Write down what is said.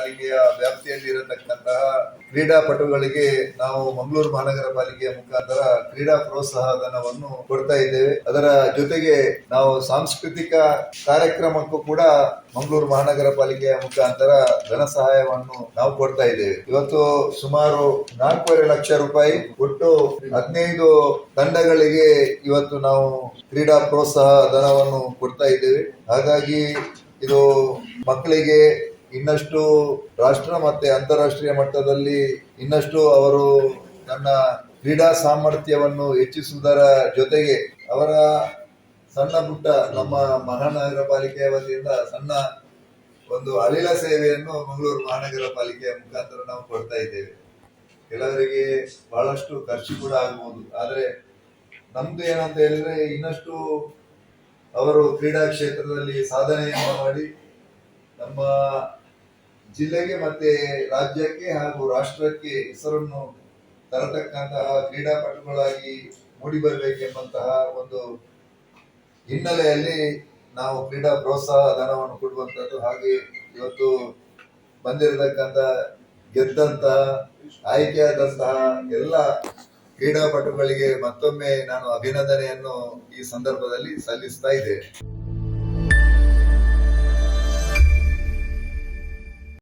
ಪಾಲಿಕೆಯ ವ್ಯಾಪ್ತಿಯಲ್ಲಿ ಇರತಕ್ಕಂತಹ ಕ್ರೀಡಾಪಟುಗಳಿಗೆ ನಾವು ಮಂಗಳೂರು ಮಹಾನಗರ ಪಾಲಿಕೆಯ ಮುಖಾಂತರ ಕ್ರೀಡಾ ಪ್ರೋತ್ಸಾಹ ಧನವನ್ನು ಕೊಡ್ತಾ ಇದ್ದೇವೆ. ಅದರ ಜೊತೆಗೆ ನಾವು ಸಾಂಸ್ಕೃತಿಕ ಕಾರ್ಯಕ್ರಮಕ್ಕೂ ಕೂಡ ಮಂಗಳೂರು ಮಹಾನಗರ ಪಾಲಿಕೆಯ ಮುಖಾಂತರ ಧನ ಸಹಾಯವನ್ನು ನಾವು ಕೊಡ್ತಾ ಇದ್ದೇವೆ. ಇವತ್ತು ಸುಮಾರು ನಾಲ್ಕೂವರೆ ಲಕ್ಷ ರೂಪಾಯಿ ಒಟ್ಟು ಹದಿನೈದು ತಂಡಗಳಿಗೆ ಇವತ್ತು ನಾವು ಕ್ರೀಡಾ ಪ್ರೋತ್ಸಾಹ ಧನವನ್ನು ಕೊಡ್ತಾ ಇದ್ದೇವೆ. ಹಾಗಾಗಿ ಇದು ಮಕ್ಕಳಿಗೆ ಇನ್ನಷ್ಟು ರಾಷ್ಟ್ರ ಮತ್ತೆ ಅಂತಾರಾಷ್ಟ್ರೀಯ ಮಟ್ಟದಲ್ಲಿ ಇನ್ನಷ್ಟು ಅವರು ತನ್ನ ಕ್ರೀಡಾ ಸಾಮರ್ಥ್ಯವನ್ನು ಹೆಚ್ಚಿಸುವುದರ ಜೊತೆಗೆ ಅವರ ಸಣ್ಣ ಪುಟ್ಟ ನಮ್ಮ ಮಹಾನಗರ ಪಾಲಿಕೆಯ ವತಿಯಿಂದ ಸಣ್ಣ ಒಂದು ಅಳಿಲ ಸೇವೆಯನ್ನು ಮಂಗಳೂರು ಮಹಾನಗರ ಪಾಲಿಕೆಯ ಮುಖಾಂತರ ನಾವು ಕೊಡ್ತಾ ಇದ್ದೇವೆ. ಕೆಲವರಿಗೆ ಬಹಳಷ್ಟು ಖರ್ಚು ಕೂಡ ಆಗಬಹುದು ಆದರೆ ನಮ್ದು ಏನಂತ ಹೇಳಿದ್ರೆ ಇನ್ನಷ್ಟು ಅವರು ಕ್ರೀಡಾ ಕ್ಷೇತ್ರದಲ್ಲಿ ಸಾಧನೆಯನ್ನು ಮಾಡಿ ನಮ್ಮ ಜಿಲ್ಲೆಗೆ ಮತ್ತೆ ರಾಜ್ಯಕ್ಕೆ ಹಾಗೂ ರಾಷ್ಟ್ರಕ್ಕೆ ಹೆಸರನ್ನು ತರತಕ್ಕಂತಹ ಕ್ರೀಡಾಪಟುಗಳಾಗಿ ಮೂಡಿ ಬರಬೇಕೆಂಬಂತಹ ಒಂದು ಹಿನ್ನೆಲೆಯಲ್ಲಿ ನಾವು ಕ್ರೀಡಾ ಪ್ರೋತ್ಸಾಹ ಧನವನ್ನು ಕೊಡುವಂತದ್ದು ಹಾಗೆ ಇವತ್ತು ಬಂದಿರತಕ್ಕಂತ ಗೆದ್ದಂತಹ ಆಯ್ಕೆಯಾದಂತಹ ಎಲ್ಲ ಕ್ರೀಡಾಪಟುಗಳಿಗೆ ಮತ್ತೊಮ್ಮೆ ನಾನು ಅಭಿನಂದನೆಯನ್ನು ಈ ಸಂದರ್ಭದಲ್ಲಿ ಸಲ್ಲಿಸ್ತಾ ಇದ್ದೇನೆ.